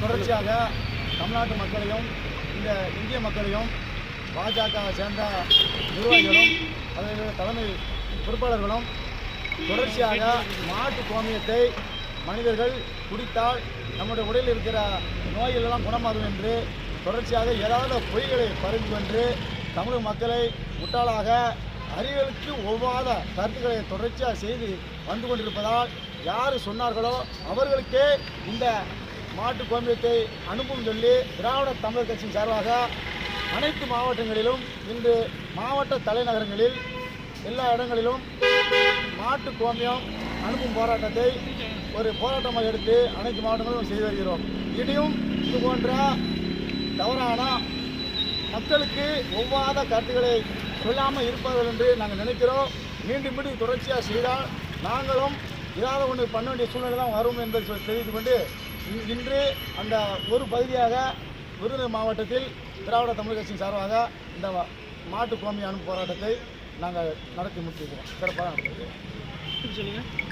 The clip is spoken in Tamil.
தொடர்ச்சியாக தமிழ்நாட்டு மக்களையும் இந்த இந்திய மக்களையும் பாஜக சேர்ந்த நிர்வாகிகளும் அதனுடைய தலைமை பொறுப்பாளர்களும் தொடர்ச்சியாக மாட்டு கோமியத்தை மனிதர்கள் குடித்தால் நம்முடைய உடலில் இருக்கிற நோய்கள் எல்லாம் குணமாகும் என்று தொடர்ச்சியாக ஏதாவது பொய்களை பரப்பி வென்று தமிழ் மக்களை முட்டாளாக அறிவியலுக்கு ஒவ்வாத கருத்துக்களை தொடர்ச்சியாக செய்து வந்து கொண்டிருப்பதால் யார் சொன்னார்களோ அவர்களுக்கே இந்த மாட்டு கோமியத்தை அனுப்பும் சொல்லி திராவிட தமிழர் கட்சியின் சார்பாக அனைத்து மாவட்டங்களிலும் இன்று மாவட்ட தலைநகரங்களில் எல்லா இடங்களிலும் மாட்டு கோமியம் அனுப்பும் போராட்டத்தை ஒரு போராட்டமாக எடுத்து அனைத்து மாவட்டங்களும் செய்து வருகிறோம். இனியும் இது போன்ற தவறான மக்களுக்கு ஒவ்வாத கருத்துக்களை சொல்லாமல் இருப்பார்கள் என்று நாங்கள் நினைக்கிறோம். மீண்டும் மீண்டும் தொடர்ச்சியாக செய்தால் நாங்களும் ஏதாவது ஒன்று பண்ண வேண்டிய சூழ்நிலை தான் வரும் என்பதை சொல்லி தெரிவித்துக் கொண்டு இன்று அந்த ஒரு பகுதியாக விருதுநகர் மாவட்டத்தில் திராவிட தமிழ் கட்சியின் சார்பாக இந்த மாட்டு கோமி அனுப்பு போராட்டத்தை நாங்கள் நடத்தி முடிச்சிருக்கிறோம் சிறப்பாக நடத்திருக்கிறோம் சொல்லுங்கள்